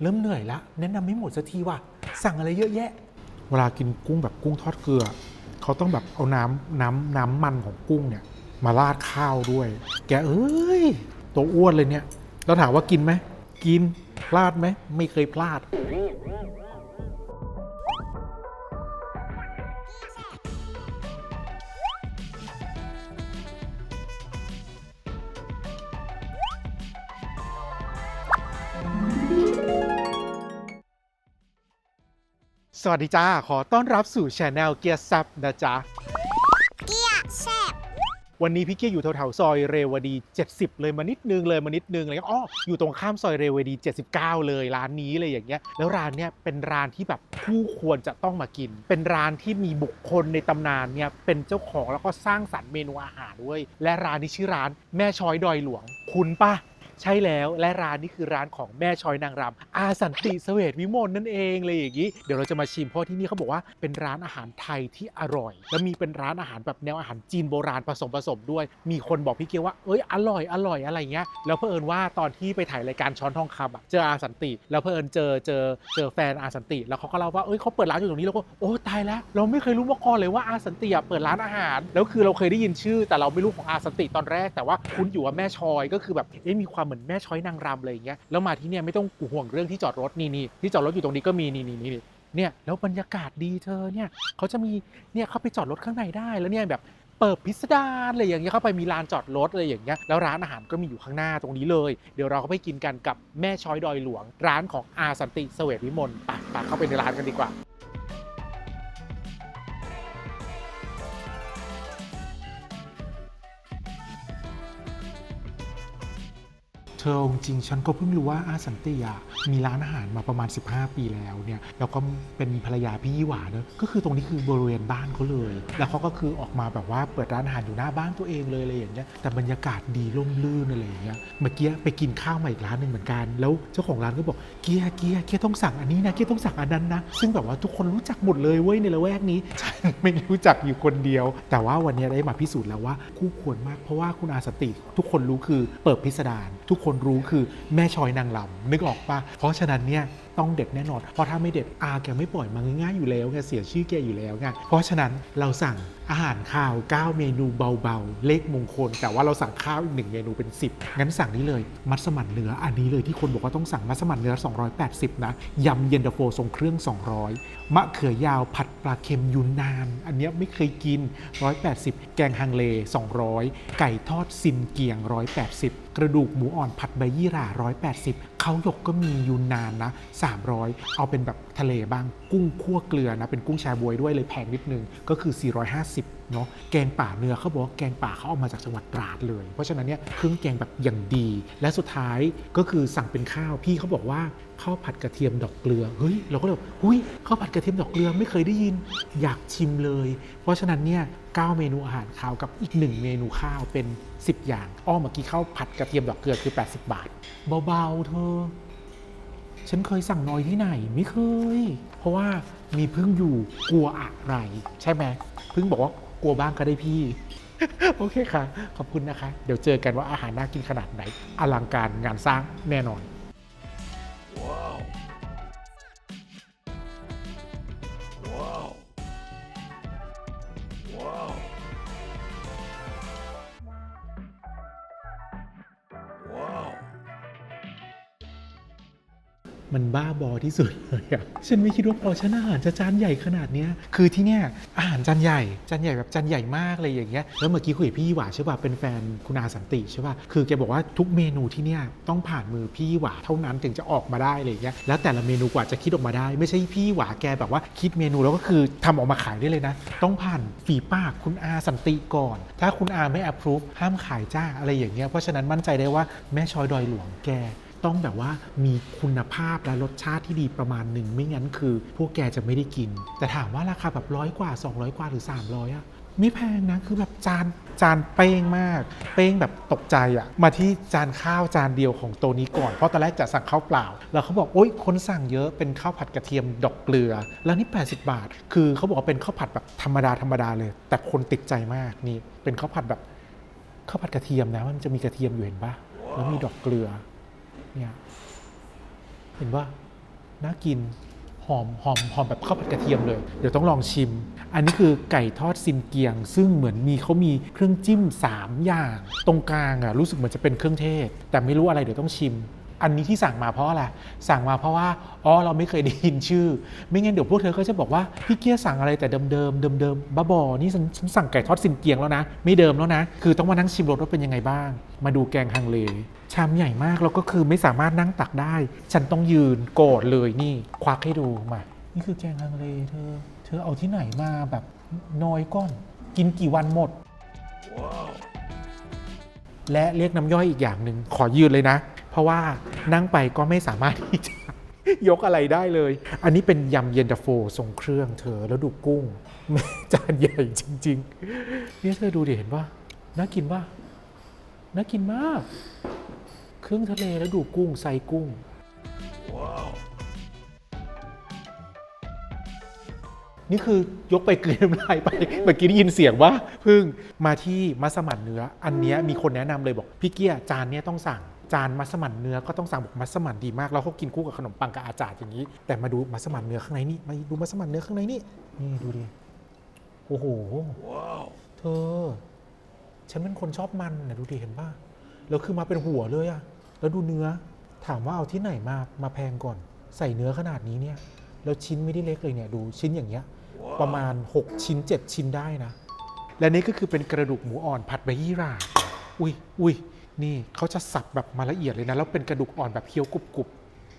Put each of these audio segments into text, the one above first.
เริ่มเหนื่อยละแนะนำไม่หมดสักทีว่ะสั่งอะไรเยอะแยะ เวลากินกุ้งแบบกุ้งทอดเกลือ เขาต้องแบบเอาน้ำน้ำน้ำมันของกุ้งเนี่ย มาราดข้าวด้วย แกเอ้ยตัวอ้วนเลยเนี่ย แล้วถามว่ากินไหม กินพลาดไหม ไม่เคยพลาด วัสดีจ้า ขอต้อนรับสู่ช anel เกียร์ซับนะจ๊ะ เกียร์แซ่บวันนี้พี่เกียร์อยู่แถวๆซอยเรวดี 70 เลยมานิดนึงเลยมานิดนึงอะไรเงี้ยอ๋ออยู่ตรงข้ามซอยเรวดี 79 เลยร้านนี้เลยอย่างเงี้ย แล้วร้านเนี้ยเป็นร้านที่แบบผู้ควรจะต้องมากิน เป็นร้านที่มีบุคคลในตำนานเนี่ยเป็นเจ้าของแล้วก็สร้างสรรค์เมนูอาหารด้วย และร้านนี้ชื่อร้านแม่ช้อยดอยหลวง คุณปะ ใช่แล้วและร้านนี้คือร้านของแม่ชอยนางรำอาสันติเสวตวิมลนั่นเองเลยอย่างนี้เดี๋ยวเราจะมาชิมเพราะที่นี่เขาบอกว่าเป็นร้านอาหารไทยที่อร่อย แล้วมีเป็นร้านอาหารแบบแนวอาหารจีนโบราณผสมผสมด้วย มีคนบอกพี่เกียวว่าเอ้ยอร่อยอร่อยอะไรเงี้ยแล้วเผอิญว่าตอนที่ไปถ่ายรายการช้อนทองคำอะเจออาสันติ แล้วเผอิญเจอเจอเจอแฟนอาสันติ แล้วเขาก็เล่าว่าเอ้ยเขาเปิดร้านอยู่ตรงนี้แล้วก็โอ้ตายแล้ว เราไม่เคยรู้มาก่อนเลยว่าอาสันติอะเปิดร้านอาหารแล้วคือเราเคยได้ยินชื่อ แต่เราไม่รู้ของอาสันติตอนแรกแต่ว่าคุ้นอยู่ว่าแม่ชอยก็คือแบบเอ๊ะมีความเหมือนแม่ช้อยนางรำอะไรอย่างเงี้ยแล้วมาที่เนี่ยไม่ต้องห่วงเรื่องที่จอดรถนี่นี่ที่จอดรถอยู่ตรงนี้ก็มีนี่นี่นี่นี่เนี่ยแล้วบรรยากาศดีเธอเนี่ยเขาจะมีเนี่ยเขาไปจอดรถข้างในได้แล้วเนี่ยแบบเปิดพิสดารอะไรอย่างเงี้ยเข้าไปมีลานจอดรถอะไรอย่างเงี้ยแล้วร้านอาหารก็มีอยู่ข้างหน้าตรงนี้เลย เดี๋ยวเราก็ไปกินกันกับแม่ช้อยดอยหลวง ร้านของอาสันติเสวตวิมลไปไปเข้าไปในร้านกันดีกว่า เธออาจริงฉันก็เพิ่งรู้ว่าอาสันติอะมีร้านอาหารมาประมาณ 15 ปีแล้วเนี่ยแล้วก็เป็นภรรยาพี่ยี่หวาเนอะก็คือตรงนี้คือบริเวณบ้านเขาเลย แล้วเขาก็คือออกมาแบบว่าเปิดร้านอาหารอยู่หน้าบ้านตัวเองเลยอะไรอย่างเงี้ยแต่บรรยากาศดีร่มรื่นอะไรอย่างเงี้ยเมื่อกี้ไปกินข้าวมาอีกร้านหนึ่งเหมือนกัน แล้วเจ้าของร้านก็บอกเกียร์เกียร์เกียร์ต้องสั่งอันนี้นะเกียร์ต้องสั่งอันนั้นนะซึ่งแบบว่าทุกคนรู้จักหมดเลยเว้ยในละแวกนี้ฉันไม่รู้จักอยู่คนเดียว แต่ว่าวันนี้ได้มาพิสูจน์แล้วว่าคู่ควรมากเพราะว่าคุณอาสติทุกคนรู้คือเปิดพิสดารทุกคนนรู้คือแม่ชอยนางลำนึกออกปะเพราะฉะนั้นเนี่ยต้องเด็ดแน่นอน เพราะถ้าไม่เด็ดอาแกไม่ปล่อยมาง่ายๆอยู่แล้วแกเสียชื่อแกอยู่แล้วไงเพราะฉะนั้นเราสั่ง อาหารข้าว 9 เมนูเบาๆ เลขมงคล แต่ว่าเราสั่งข้าวอีกหนึ่งเมนูเป็น 10 งั้นสั่งนี้เลย มัสมั่นเนื้ออันนี้เลยที่คนบอกว่าต้องสั่งมัสมั่นเนื้อ 280 นะยำเย็นตาโฟทรงเครื่อง 200 มะเขือยาวผัดปลาเค็มยูนนาน อันเนี้ยไม่เคยกิน 180 แกงฮังเล 200 ไก่ทอดซินเกียง 180 กระดูกหมูอ่อนผัดใบยี่หร่า 180เขาหยกก็มียูนนานนะ 300 เอาเป็นแบบทะเลบ้างกุ้งคั่วเกลือนะเป็นกุ้งแชบวยด้วยเลยแพงนิดนึงก็คือ 450เนาะแกงป่าเนื้อเขาบอกว่าแกงป่าเขาเอามาจากจังหวัดตราดเลย เพราะฉะนั้นเนี่ยเครื่องแกงแบบอย่างดี และสุดท้ายก็คือสั่งเป็นข้าวพี่เขาบอกว่าข้าวผัดกระเทียมดอกเกลือเฮ้ยเราก็เลยหุ้ยข้าวผัดกระเทียมดอกเกลือไม่เคยได้ยิน อยากชิมเลย เพราะฉะนั้นเนี่ย9เมนูอาหารคาวกับอีก1เมนูข้าวเป็น 10 อย่าง อ้อเมื่อกี้ข้าวผัดกระเทียมดอกเกลือคือ 80 บาท เบาๆเธอ ฉันเคยสั่งน้อยที่ไหนไม่เคย เพราะว่า มีพึ่งอยู่กลัวอะไร ใช่ไหมพึ่งบอกว่ากลัวบ้างก็ได้พี่ โอเคค่ะ ขอบคุณนะคะ เดี๋ยวเจอกันว่าอาหารน่ากินขนาดไหน อลังการงานสร้างแน่นอน มันบ้าบอที่สุดเลยอะฉันไม่คิดว่าพอฉันอาหารจะจานใหญ่ขนาดเนี้ยคือที่เนี่ยอาหารจานใหญ่จานใหญ่แบบจานใหญ่มากเลยอย่างเงี้ยแล้วเมื่อกี้คุยกับพี่หวาใช่ป่ะเป็นแฟนคุณอาสันติใช่ป่ะคือแกบอกว่าทุกเมนูที่เนี่ยต้องผ่านมือพี่หวาเท่านั้นถึงจะออกมาได้อะไรอย่างเงี้ยแล้วแต่ละเมนูกว่าจะคิดออกมาได้ ไม่ใช่พี่หวาแกแบบว่าคิดเมนูแล้วก็คือทำออกมาขายได้เลยนะ ต้องผ่านฝีปากคุณอาสันติก่อน ถ้าคุณอาไม่ approve ห้ามขายจ้าอะไรอย่างเงี้ยเพราะฉะนั้นมั่นใจได้ว่าแม่ชอยดอยหลวงแก ต้องแบบว่ามีคุณภาพและรสชาติที่ดีประมาณหนึ่งไม่งั้นคือ พวกแกจะไม่ได้กิน แต่ถามว่าราคาแบบร้อยกว่า 200 กว่าหรือ 300อะไม่แพงนะคือแบบจานจานเป้งมาก เป้งแบบตกใจอะมาที่จานข้าวจานเดียวของตัวนี้ก่อน เพราะตอนแรกจะสั่งข้าวเปล่า แล้วเขาบอกโอ๊ยคนสั่งเยอะเป็นข้าวผัดกระเทียมดอกเกลือ แล้วนี่ 80 บาท คือเขาบอกว่าเป็นข้าวผัดแบบธรรมดาธรรมดาเลย แต่คนติดใจมากนี่เป็นข้าวผัดแบบข้าวผัดกระเทียมนะมันจะมีกระเทียมอยู่เห็นปะแล้วมีดอกเกลือ เนี่ยเห็นว่าน่ากินหอมหอมหอมแบบข้าวผัดกระเทียมเลย เดี๋ยวต้องลองชิม อันนี้คือไก่ทอดซินเกียง ซึ่งเหมือนมีเขามีเครื่องจิ้ม 3 อย่าง ตรงกลางอะรู้สึกเหมือนจะเป็นเครื่องเทศ แต่ไม่รู้อะไรเดี๋ยวต้องชิม อันนี้ที่สั่งมาเพราะอะไร สั่งมาเพราะว่า อ๋อ เราไม่เคยได้ยินชื่อ ไม่งั้นเดี๋ยวพวกเธอก็จะบอกว่าพี่เกียร์สั่งอะไรแต่เดิมเดิมเดิมเดิมๆบ้าบอ นี่ฉันฉันสั่งไก่ทอดซินเกียงแล้วนะ ไม่เดิมแล้วนะ คือต้องมานั่งชิมรสว่าเป็นยังไงบ้าง มาดูแกงฮังเล ชามใหญ่มากแล้วก็คือไม่สามารถนั่งตักได้ ฉันต้องยืนโกรธเลยนี่ ควักให้ดูมา นี่คือแกงฮังเลเธอ เธอเอาที่ไหนมาแบบน้อยก้อน กินกี่วันหมด และเรียกน้ำย่อยอีกอย่างหนึ่งขอยืนเลยนะ ราะว่านั่งไปก็ไม่สามารถที่จะยกอะไรได้เลย อันนี้เป็นยำเย็นตาโฟทรงเครื่องเธอแล้วดูกุ้งจานใหญ่จริงๆเนี่ยเธอดูดิเห็นปะน่ากินปะน่ากินมาก เครื่องทะเลแล้วดูกุ้งไซกุ้งนี่คือยกไปกลืนน้ำลายไป เมื่อกี้ได้ยินเสียงว่า พึ่งมาที่มัสมั่นเนื้อ อันนี้มีคนแนะนำเลยบอก พี่เกียจานเนี้ยต้องสั่ง จานมัสมั่นเนื้อก็ต้องสั่งบอกมัสมั่นดีมากแล้วเขากินคู่กับขนมปังกับอาจารย์อย่างนี้ แต่มาดูมัสมั่นเนื้อข้างในนี่มาดูมัสมั่นเนื้อข้างในนี่นี่ดูดิโอ้โหเธอ ฉันเป็นคนชอบมันนะดูดิเห็นป่ะแล้วคือมาเป็นหัวเลยอะแล้วดูเนื้อถามว่าเอาที่ไหนมามาแพงก่อน ใส่เนื้อขนาดนี้เนี่ยแล้วชิ้นไม่ได้เล็กเลยเนี่ยดูชิ้นอย่างเงี้ย ประมาณ 6 ชิ้น 7 ชิ้นได้นะ และนี่ก็คือเป็นกระดูกหมูอ่อนผัดใบยี่หร่าอุ้ยอุ้ย นี่เขาจะสับแบบมาละเอียดเลยนะ แล้วเป็นกระดูกอ่อนแบบเคี้ยวกรุบกรุบ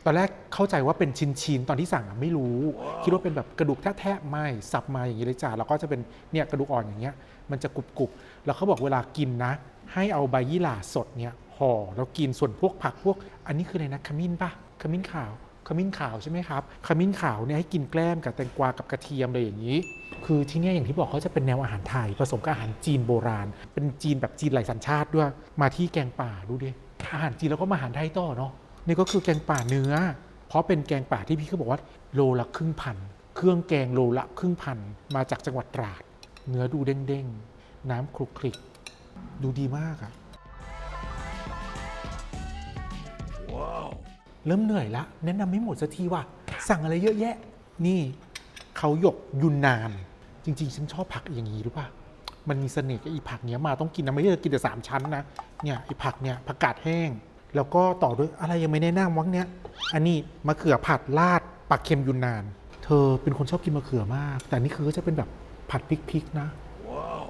ตอนแรกเข้าใจว่าเป็นชิ้นชิ้นๆ ตอนที่สั่งอะไม่รู้ คิดว่าเป็นแบบกระดูกแท้ๆไม่สับมาอย่างนี้เลยจ้าแล้วก็จะเป็นเนี่ยกระดูกอ่อนอย่างเงี้ย มันจะกรุบกรุบแล้วเขาบอกเวลากินนะ ให้เอาใบยี่หร่าสดเนี่ยห่อแล้วกินส่วนพวกผักพวก อันนี้คืออะไรนะขมิ้นปะขมิ้นขาว ขมิ้นขาวใช่ไหมครับ ขมิ้นขาวเนี่ยให้กินแกล้มกับแตงกวากับกระเทียมเลยอย่างนี้ คือที่เนี่ยอย่างที่บอกเขาจะเป็นแนวอาหารไทย ผสมกับอาหารจีนโบราณ เป็นจีนแบบจีนหลายสัญชาติด้วย มาที่แกงป่าดูดิ อาหารจีนแล้วก็มาอาหารไทยต่อเนาะ นี่ก็คือแกงป่าเนื้อ เพราะเป็นแกงป่าที่พี่เขาบอกว่าโลละครึ่งพัน เครื่องแกงโลละครึ่งพัน มาจากจังหวัดตราด เนื้อดูเด้งๆ น้ำคลุกคลิก ดูดีมากอะ เริ่มเหนื่อยละแนะนำไม่หมดสักทีว่ะสั่งอะไรเยอะแยะ นี่เขาหยกยุนนาน จริง ๆ ฉันชอบผักอย่างนี้รู้ป่ะมันมีเสน่ห์กับอีผักเนี้ยมาต้องกินนะไม่ใช่กินแต่สามชั้นนะเนี่ยไอผักเนี่ยผักกาดแห้ง แล้วก็ต่อด้วยอะไรยังไม่แนะนำวังเนี้ยอันนี้มะเขือผัดราดปลาเค็มยุนนาน เธอเป็นคนชอบกินมะเขือมาก แต่นี่คือก็จะเป็นแบบผัดพริกๆนะ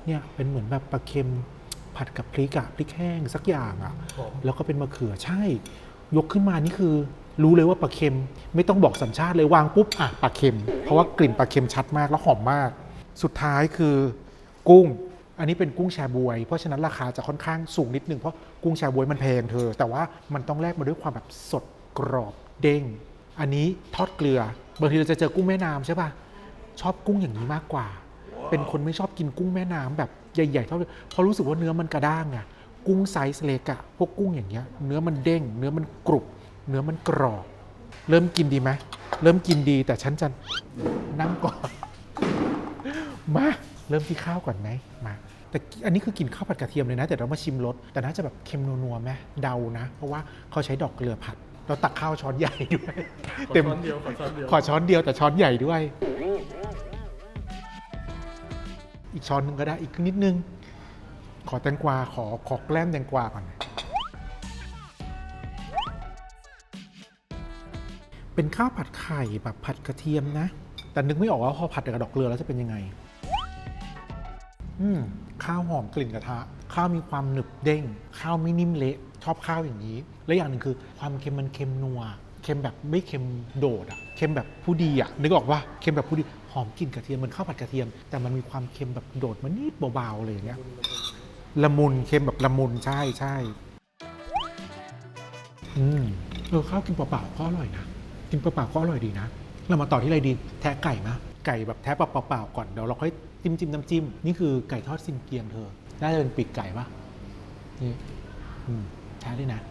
เนี่ยเป็นเหมือนแบบปลาเค็มผัดกับพริกอะพริกแห้งสักอย่างอะแล้วก็เป็นมะเขือใช่ ยกขึ้นมานี่คือ รู้เลยว่าปลาเค็ม ไม่ต้องบอกสัญชาติเลยวางปุ๊บอะปลาเค็ม เพราะว่ากลิ่นปลาเค็มชัดมากแล้วหอมมาก สุดท้ายคือกุ้ง อันนี้เป็นกุ้งแชบวย เพราะฉะนั้นราคาจะค่อนข้างสูงนิดนึงเพราะกุ้งแชบวยมันแพงเธอ แต่ว่ามันต้องแลกมาด้วยความแบบสดกรอบเด้ง อันนี้ทอดเกลือบางทีเราจะเจอกุ้งแม่น้ำใช่ปะชอบกุ้งอย่างนี้มากกว่า เป็นคนไม่ชอบกินกุ้งแม่น้ำแบบใหญ่ๆเท่าเพราะรู้สึกว่าเนื้อมันกระด้างอะ กุ้งไซส์เล็กอะพวกกุ้งอย่างเงี้ย เนื้อมันเด้ง เนื้อมันกรุบ เนื้อมันกรอบ เริ่มกินดีไหม เริ่มกินดีแต่ฉันจะนั่งก่อน มาเริ่มที่ข้าวก่อนไหมมาแต่อันนี้คือกินข้าวผัดกระเทียมเลยนะ แต่เรามาชิมรสแต่น่าจะแบบเค็มนัวๆไหมเดานะ เพราะว่าเขาใช้ดอกเกลือผัด เราตักข้าวช้อนใหญ่ด้วยขอช้อนเดียวขอช้อนเดียวขอช้อนเดียวแต่ช้อนใหญ่ด้วย อีกช้อนหนึงก็ได้อีกนิดนึง ขอแตงกวาขอขอแกล้มแตงกวาก่อน เป็นข้าวผัดไข่แบบผัดกระเทียมนะ แต่นึกไม่ออกว่าพอผัดกับดอกเกลือแล้วจะเป็นยังไง อืมข้าวหอมกลิ่นกระทะ ข้าวมีความหนึบเด้ง ข้าวไม่นิ่มเละชอบข้าวอย่างนี้ และอย่างหนึ่งคือ ความเค็มมันเค็มนัวเค็มแบบไม่เค็มโดดอะเค็มแบบผู้ดีอะนึกออกว่าเค็มแบบผู้ดีหอมกลิ่นกระเทียมเหมันข้าวผัดกระเทียม แต่มันมีความเค็มแบบโดดมานิดเบาๆเลยอย่างเงี้ย ละมุนเค็มแบบละมุนใช่ใช่อืมเออข้าวกินเปล่าๆก็อร่อยนะกินเปล่าๆก็อร่อยดีนะเรามาต่อที่อะไรดีแทะไก่มะไก่แบบแทะเปล่าๆก่อนเดี๋ยวเราค่อยจิ้มจิ้มน้ำจิ้มนี่คือไก่ทอดซินเกียงเธอน่าจะเป็นปีกไก่ปะนี่อืมแทะด้วยนะ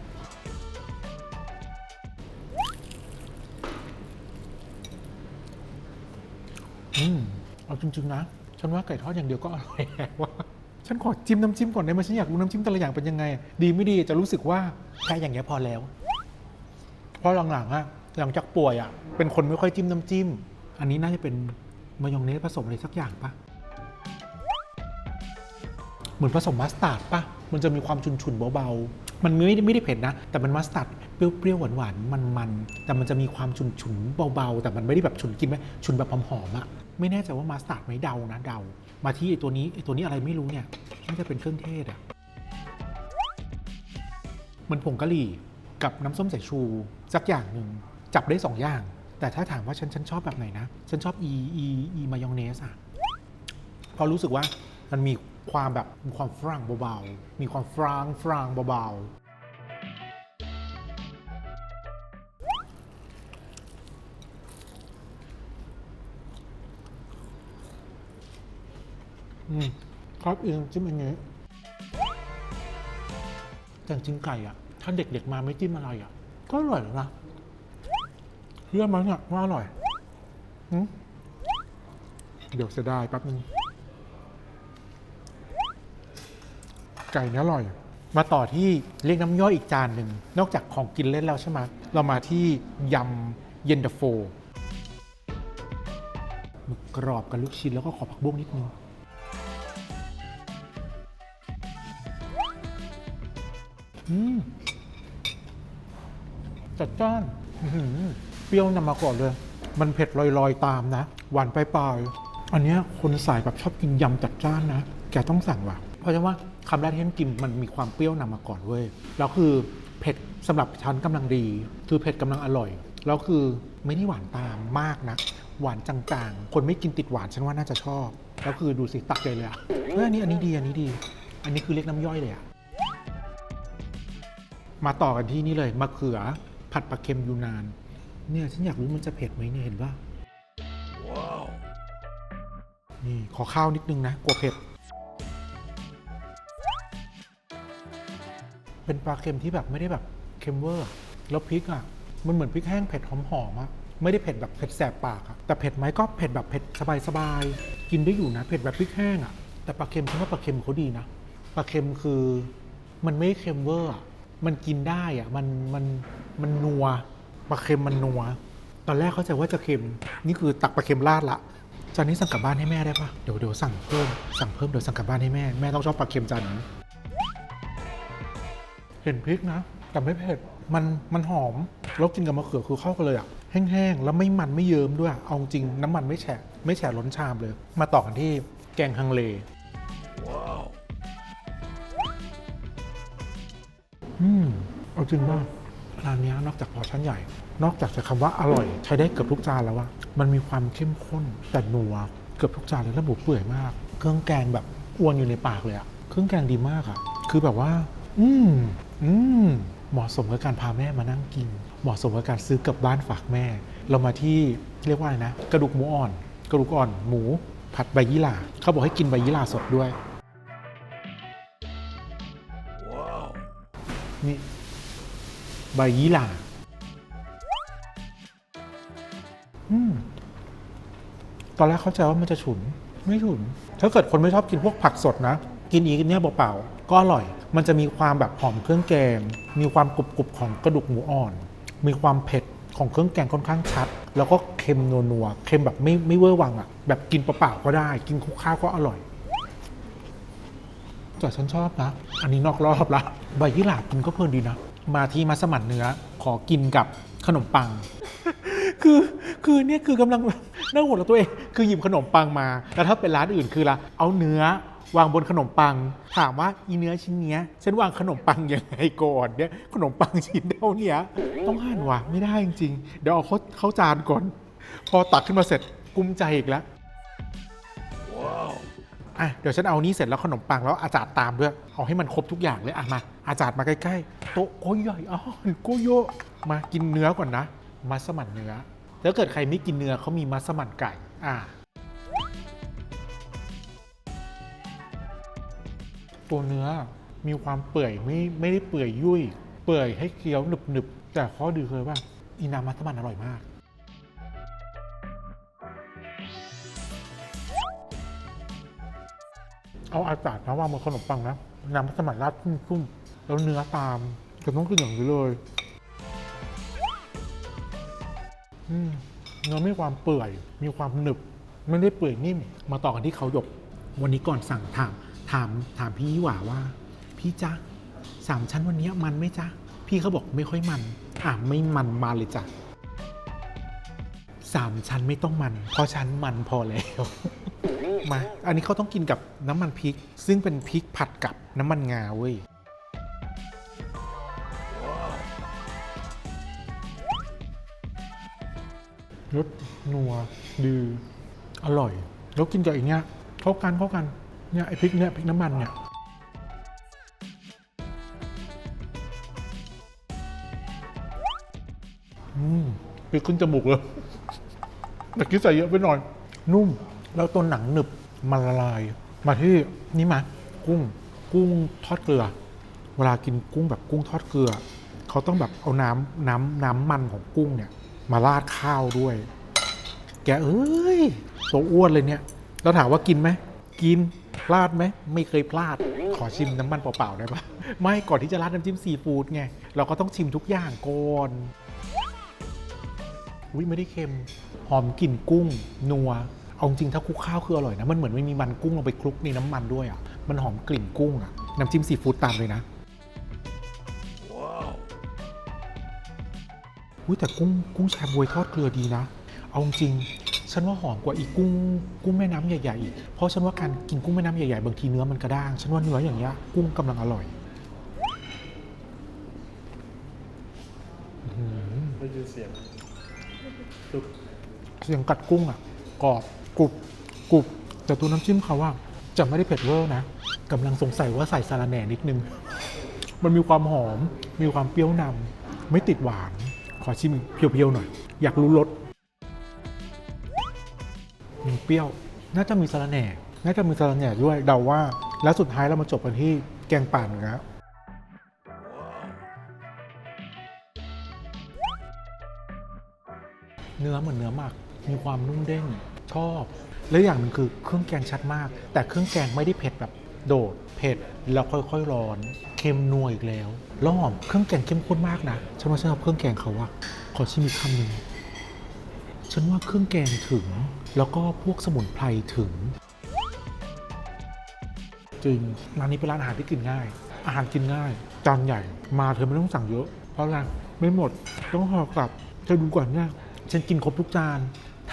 อืมเอาจริงๆนะฉันว่าไก่ทอดอย่างเดียวก็อร่อยแล้วว่า ฉันขอจิ้มน้ำจิ้มก่อนได้ไหมฉันอยากรู้น้ำจิ้มแต่ละอย่างเป็นยังไง ดีไม่ดีจะรู้สึกว่าแค่อย่างเงี้ยพอแล้ว เพราะหลังๆอะหลังจากป่วยอะเป็นคนไม่ค่อยจิ้มน้ำจิ้ม อันนี้น่าจะเป็นมายองเนสผสมอะไรสักอย่างปะเหมือนผสมมัสตาร์ดปะมันจะมีความฉุนๆเบาๆ มันไม่ได้ไม่ได้เผ็ดนะ แต่มันมัสตาร์ดเปรี้ยวๆหวานๆมันๆ แต่มันจะมีความฉุนๆเบาๆ แต่มันไม่ได้แบบฉุนกินไหมฉุนแบบหอมๆอะไม่แน่ใจว่ามัสตาร์ดไหมเดานะเดา มาที่ไอตัวนี้ไอตัวนี้อะไรไม่รู้เนี่ยน่าจะเป็นเครื่องเทศอะมันผงกะหรี่กับน้ำส้มสายชูสักอย่างหนึ่งจับได้สองอย่าง แต่ถ้าถามว่าฉันฉันชอบแบบไหนนะ ฉันชอบอีอีอีมายองเนสอะเพราะรู้สึกว่ามันมีความแบบมีความฝรั่งเบาๆ มีความฟรางฟรางเบาๆ อืมครับอีกน้ำจิ้มอันนี้แต่จริงไก่อะ ถ้าเด็กๆมาไม่จิ้มอะไรอะ ก็อร่อยแล้วนะเชื่อมั้ยเนี่ยว่าอร่อยหึเดี๋ยวเสียดายแป๊บนึง ไก่เนี่ยอร่อย มาต่อที่เรียกน้ำย่อยอีกจานหนึ่ง นอกจากของกินเล่นแล้วใช่ไหมเรามาที่ยำเย็นตาโฟหมึกกรอบกับลูกชิ้นแล้วก็ขอผักบุ้งนิดนึง จัดจ้านเปรี้ยวนำมาก่อนเลย มันเผ็ดลอยๆ ตามนะ หวานปลายๆอันนี้คนสายแบบชอบกินยำจัดจ้านนะ แกต้องสั่งว่ะ เพราะฉะนั้นว่าคำแรกที่ฉันกินมันมีความเปรี้ยวนำมาก่อนเว้ย แล้วคือเผ็ดสำหรับฉันกำลังดี คือเผ็ดกำลังอร่อย แล้วคือไม่ได้หวานตามมากนะ หวานจางๆ คนไม่กินติดหวานฉันว่าน่าจะชอบ แล้วคือดูสิตักใหญ่เลยอะเฮ้ยอันนี้อันนี้ดีอันนี้ดี อันนี้คือเรียกน้ำย่อยเลยอะ มาต่อกันที่นี่เลยมะเขือผัดปลาเค็มยูนาน เนี่ยฉันอยากรู้มันจะเผ็ดไหมเนี่ยเห็นป่ะนี่ขอข้าวนิดนึงนะกลัวเผ็ด เป็นปลาเค็มที่แบบไม่ได้แบบเค็มเวอร์ แล้วพริกอะ มันเหมือนพริกแห้งเผ็ดหอมๆอมะไม่ได้เผ็ดแบบเผ็ดแสบปากอะแต่เผ็ดไหมก็เผ็ดแบบเผ็ดสบายๆกินได้อยู่นะเผ็ดแบบพริกแห้งอะแต่ปลาเค็มฉันว่าปลาเค็มเขาดีนะปลาเค็มคือมันไม่เค็มเวอร์อะ มันกินได้อะมันมันมันนัวปลาเค็มมันนัว ตอนแรกเข้าใจว่าจะเค็ม นี่คือตักปลาเค็มราดละจานนี้สั่งกลับบ้านให้แม่ได้ปะเดี๋ยวเดี๋ยวสั่งเพิ่ม สั่งเพิ่มเดี๋ยวสั่งกลับบ้านให้แม่ แม่ต้องชอบปลาเค็มจานนี้เห็นพริกนะ แต่ไม่เผ็ด มันมันหอม แล้วกินกับมะเขือคือเข้ากันเลยอะแห้งๆ แล้วไม่มันไม่เยิ้มด้วย เอาจริง น้ำมันไม่แฉะ ไม่แฉะล้นชามเลย มาต่อกันที่แกงฮังเล อืมเอาจริงว่าร้านเนี้ยนอกจากพอร์ชั่นใหญ่ นอกจากจะคำว่าอร่อย ใช้ได้เกือบทุกจานแล้วว่ามันมีความเข้มข้นแต่นัวเกือบทุกจานเลยแล้วหมูเปื่อยมาก เครื่องแกงแบบอ้วนอยู่ในปากเลยอะเครื่องแกงดีมากอะคือแบบว่า อืมอืมเหมาะสมกับการพาแม่มานั่งกิน เหมาะสมกับการซื้อกลับบ้านฝากแม่ เรามาที่เรียกว่าอะไรนะ กระดูกหมูอ่อน กระดูกอ่อนหมูผัดใบยี่หร่าเขาบอกให้กินใบยี่หร่าสดด้วย นี่ใบยี่หร่าอืมตอนแรกเข้าใจว่ามันจะฉุน ไม่ฉุน ถ้าเกิดคนไม่ชอบกินพวกผักสดนะ กินอีกเนี่ยเปล่าๆก็อร่อย มันจะมีความแบบหอมเครื่องแกง มีความกรุบๆของกระดูกหมูอ่อน มีความเผ็ดของเครื่องแกงค่อนข้างชัด แล้วก็เค็มนัวๆ เค็มแบบไม่ไม่เวอร์วังอะ่ะ แบบกินเปล่าๆก็ได้ กินคุกข้าวก็อร่อย แต่ฉันชอบนะ อันนี้นอกรอบละใบยี่หร่ากินก็เพลินดีนะ มาที่มัสมั่นเนื้อ ขอกินกับขนมปัง คือคือเนี่ยคือกำลังนั่งหัวเราะตัวเอง คือหยิบขนมปังมา แล้วถ้าเป็นร้านอื่นคือละเอาเนื้อวางบนขนมปัง ถามว่าอีเนื้อชิ้นเนี้ยฉันวางขนมปังยังไงก่อนเนี่ยขนมปังชิ้นเท่าเนี้ยต้องหั่นว่ะไม่ได้จริงๆเดี๋ยวเอาเข้าเข้าจานก่อน พอตักขึ้นมาเสร็จกุ้มใจอีกแล้ว อะเดี๋ยวฉันเอานี้เสร็จแล้วขนมปังแล้วอาจารย์ตามด้วยเอาให้มันครบทุกอย่างเลยอะมา อาจารย์มาใกล้ๆโต๊ะโอ้ยใหญ่อ๋อโกโยมากินเนื้อก่อนนะ มัสมั่นเนื้อแล้วเกิดใครไม่กินเนื้อเขามีมัสมั่นไก่อะตัวเนื้อมีความเปื่อยไม่ไม่ได้เปื่อยยุ่ย เปื่อยให้เคี้ยวหนึบหนึบๆแต่ข้อดีคือว่าอีน้ำมัสมั่นอร่อยมาก เอาอาจารย์นะวางบนขนมปังนะน้ำมัสมั่นราดพุ่มๆแล้วเนื้อตามจะต้องกินอย่างนี้เลยเนื้อมีความเปื่อย มีความหนึบ ไม่ได้เปื่อยนิ่ม มาต่อกันที่เขาหยก วันนี้ก่อนสั่งถาม ถาม ถามพี่ยี่หว่าว่า พี่จ๊ะสามชั้นวันนี้มันไหมจ๊ะ พี่เขาบอกไม่ค่อยมัน อะไม่มันมาเลยจ้ะ สามชั้นไม่ต้องมัน เพราะชั้นมันพอแล้ว มา อันนี้เขาต้องกินกับน้ำมันพริก ซึ่งเป็นพริกผัดกับน้ำมันงาเว้ยรสนัวดีอร่อย แล้วกินกับอีกเนี้ยเข้ากันเข้ากันเนี่ยไอพริกเนี่ยพริกน้ำมันเนี่ยอืมพริกขึ้นจมูกเลย แต่กินใส่เยอะไปหน่อย นุ่ม แล้วตัวหนังหนึบมันละลาย มาที่นี่มากุ้ง กุ้งทอดเกลือ เวลากินกุ้งแบบกุ้งทอดเกลือ เขาต้องแบบเอาน้ำน้ำน้ำมันของกุ้งเนี่ย มาราดข้าวด้วย แกเอ้ยตัวอ้วนเลยเนี่ย แล้วถามว่ากินไหม กินพลาดไหม ไม่เคยพลาด ขอชิมน้ำมันเปล่าๆได้ปะไม่ก่อนที่จะราดน้ำจิ้มซีฟู้ดไง เราก็ต้องชิมทุกอย่างก่อน อุ้ยไม่ได้เค็ม หอมกลิ่นกุ้ง นัว เอาจริงถ้าคลุกข้าวคืออร่อยนะ มันเหมือนไม่มีมันกุ้งลงไปคลุกในน้ำมันด้วยอะ มันหอมกลิ่นกุ้งอะ น้ำจิ้มซีฟู้ดตามเลยนะอุ้ยแต่กุ้งกุ้งแชบวยทอดเกลือดีนะ เอาจริงฉันว่าหอมกว่าอีกกุ้งกุ้งแม่น้ำใหญ่ๆอีก เพราะฉันว่าการกินกุ้งแม่น้ำใหญ่ๆบางทีเนื้อมันกระด้าง ฉันว่าเนื้ออย่างเงี้ยกุ้งกำลังอร่อยอื้อหือได้ยินเสียงตึก เสียงกัดกุ้งอะกรอบกรุบกรุบแต่ตัวน้ำจิ้มเขาว่าจะไม่ได้เผ็ดเวอร์นะกำลังสงสัยว่าใส่สาระแหน่นิดนึง มันมีความหอม มีความเปรี้ยวนำไม่ติดหวาน ขอชิมเพียวๆหน่อย อยากรู้รสมีเปรี้ยว น่าจะมีสาระแหน่ น่าจะมีสาระแหน่ด้วยเดาว่า แล้วสุดท้ายเรามาจบกันที่แกงป่าเนื้อ เนื้อเหมือนเนื้อหมัก มีความนุ่มเด้งชอบ แล้วอย่างหนึ่งคือเครื่องแกงชัดมาก แต่เครื่องแกงไม่ได้เผ็ดแบบโดด เผ็ดแล้วค่อยๆร้อน เค็มนัวอีกแล้วแล้วหอมเครื่องแกงเข้มข้นมากนะฉันว่าฉันชอบเครื่องแกงเขาอะขอชิมอีกคำหนึ่งฉันว่าเครื่องแกงถึง แล้วก็พวกสมุนไพรถึงจริงร้านนี้เป็นร้านอาหารที่กินง่าย อาหารกินง่าย จานใหญ่ มาเธอไม่ต้องสั่งเยอะ เพราะอะไรไม่หมด ต้องห่อกลับเธอดูก่อนเนี่ย ฉันกินครบทุกจาน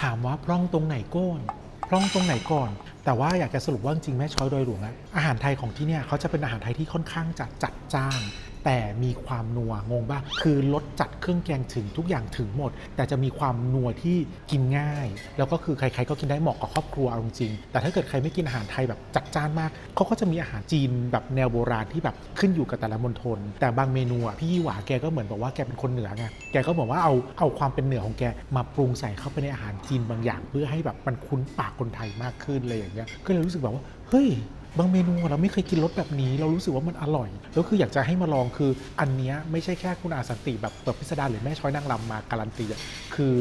ถามว่าพร่องตรงไหนก้นพร่องตรงไหนก่อน แต่ว่าอยากจะสรุปว่าจริงแม่ช้อยโดยหลวงอะอาหารไทยของที่เนี่ยเขาจะเป็นอาหารไทยที่ค่อนข้างจะจัดจ้านแต่มีความนัวงงบ้างคือรสจัดเครื่องแกงถึงทุกอย่างถึงหมด แต่จะมีความนัวที่กินง่าย แล้วก็คือใครๆก็กินได้เหมาะกับครอบครัวเอาจริงแต่ถ้าเกิดใครไม่กินอาหารไทยแบบจัดจ้านมากเขาก็จะมีอาหารจีนแบบแนวโบราณที่แบบขึ้นอยู่กับแต่ละมณฑลแต่บางเมนูอะพี่ยี่หวาแกก็เหมือนบอกว่าแกเป็นคนเหนือไงแกก็บอกว่าเอาเอาความเป็นเหนือของแกมาปรุงใส่เข้าไปในอาหารจีนบางอย่าง เพื่อให้แบบมันคุ้นปากคนไทยมากขึ้นเลยอย่างเงี้ยก็เลยรู้สึกแบบว่าเฮ้ยบางเมนูเราไม่เคยกินรสแบบนี้ เรารู้สึกว่ามันอร่อยแล้วคืออยากจะให้มาลองคืออันเนี้ยไม่ใช่แค่คุณอาสันติแบบเปิดพิสดารหรือแม่ช้อยนางรำมาการันตีอะคือ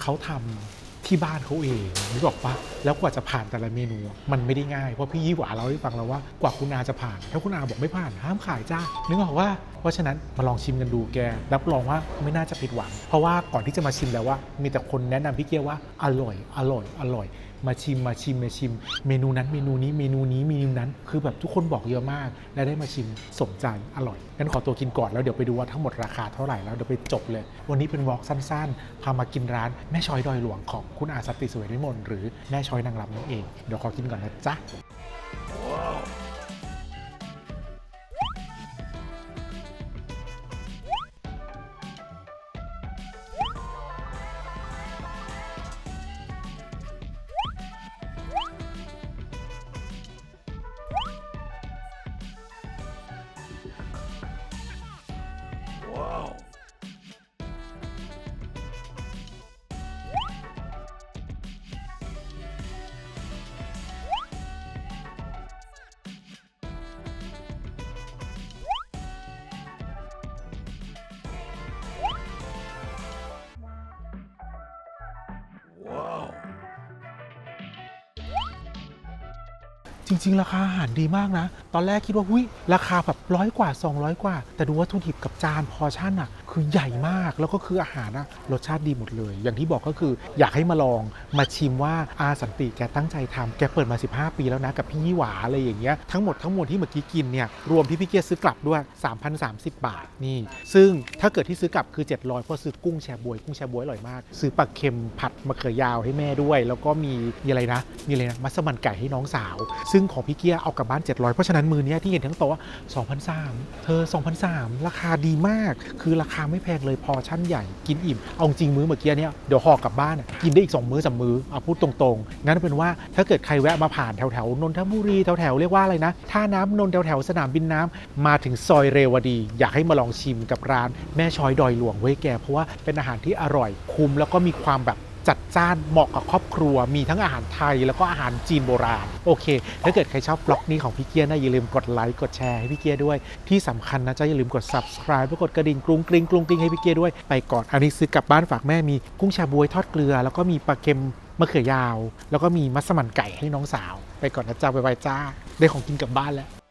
เขาทำที่บ้านเขาเองนึกออกปะแล้วกว่าจะผ่านแต่ละเมนู มันไม่ได้ง่าย เพราะพี่ยี่หวาเราให้ฟังแล้วว่ากว่าคุณอาจะผ่าน ถ้าคุณอาบอกไม่ผ่านห้ามขายจ้านึกออกว่า เพราะฉะนั้นมาลองชิมกันดูแก รับรองว่าไม่น่าจะผิดหวัง เพราะว่าก่อนที่จะมาชิมแล้วว่า มีแต่คนแนะนำพี่เกียวว่าอร่อย อร่อย อร่อย มาชิมมาชิมมาชิม เมนูนั้นเมนูนี้เมนูนี้เมนูนั้น คือแบบทุกคนบอกเยอะมาก และได้มาชิมสมใจอร่อยงั้นขอตัวกินก่อนแล้วเดี๋ยวไปดูว่าทั้งหมดราคาเท่าไหร่แล้วเดี๋ยวไปจบเลย วันนี้เป็นวอล์กสั้นๆพามากินร้านแม่ชอยดอยหลวงของคุณอาสัตติสวยนิมลหรือแม่ชอยนางรำนั่นเองเดี๋ยวขอกินก่อนนะจ๊ะ จริง ๆ ราคาอาหารดีมากนะ ตอนแรกคิดว่าหุ้ยราคาแบบร้อยกว่า 200 กว่า แต่ดูวัตถุดิบกับจานพอชั่นอะ คือใหญ่มากแล้วก็คืออาหารอะรสชาติดีหมดเลย อย่างที่บอกก็คืออยากให้มาลองมาชิมว่าอาสันติแกตั้งใจทำแกเปิดมา 15 ปีแล้วนะกับพี่ยี่หวาอะไรอย่างเงี้ยทั้งหมดทั้งมวลที่เมื่อกี้กินเนี่ยรวมที่พี่เกียร์ซื้อกลับด้วย 3,030 บาทนี่ ซึ่งถ้าเกิดที่ซื้อกลับคือ 700เพราะซื้อกุ้งแชบวยกุ้งแชบวยอร่อยมาก ซื้อปลาเค็มผัดมะเขือยาวให้แม่ด้วย แล้วก็มีมีอะไรนะมีอะไรนะมัสมั่นไก่ให้น้องสาว ซึ่งของพี่เกียร์เอากลับบ้าน 700 เพราะฉะนั้นมือเนี้ยที่เห็นทั้งโต๊ะ2,003เธอ2,003ราคาดีมากคือราคาไม่แพงเลยพอชั่นใหญ่กินอิ่ม เอาจริงมื้อเมื่อกี้เนี่ยเดี๋ยวห่อกลับบ้านอะกินได้อีก 2 มื้อสามมื้อเอาพูดตรงๆ งั้นเป็นว่าถ้าเกิดใครแวะมาผ่านแถวแถวๆนนทบุรีแถวแถวๆเรียกว่าอะไรนะท่าน้ำนนท์แถวแถวๆสนามบินน้ำมาถึงซอยเรวดี อยากให้มาลองชิมกับร้าน แม่ชอยดอยหลวงเว้ยแกเพราะว่าเป็นอาหารที่อร่อยคุ้มแล้วก็มีความแบบ จัดจ้านเหมาะกับครอบครัว มีทั้งอาหารไทยแล้วก็อาหารจีนโบราณ โอเค ถ้าเกิดใครชอบบล็อกนี้ของพี่เกียร์นะอย่าลืมกดไลค์กดแชร์ให้พี่เกียร์ด้วย ที่สำคัญนะจ๊ะอย่าลืมกด subscribe แล้วกดกระดิ่งกรุงกริงกรุงกริงให้พี่เกียร์ด้วยไปก่อนอันนี้ซื้อกลับบ้านฝากแม่มีกุ้งชาบวยทอดเกลือ แล้วก็มีปลาเค็มมะเขือยาว แล้วก็มีมัสมั่นไก่ให้น้องสาว ไปก่อนนะจ๊ะบ๊ายบายจ้าได้ของกินกลับบ้านแล้ว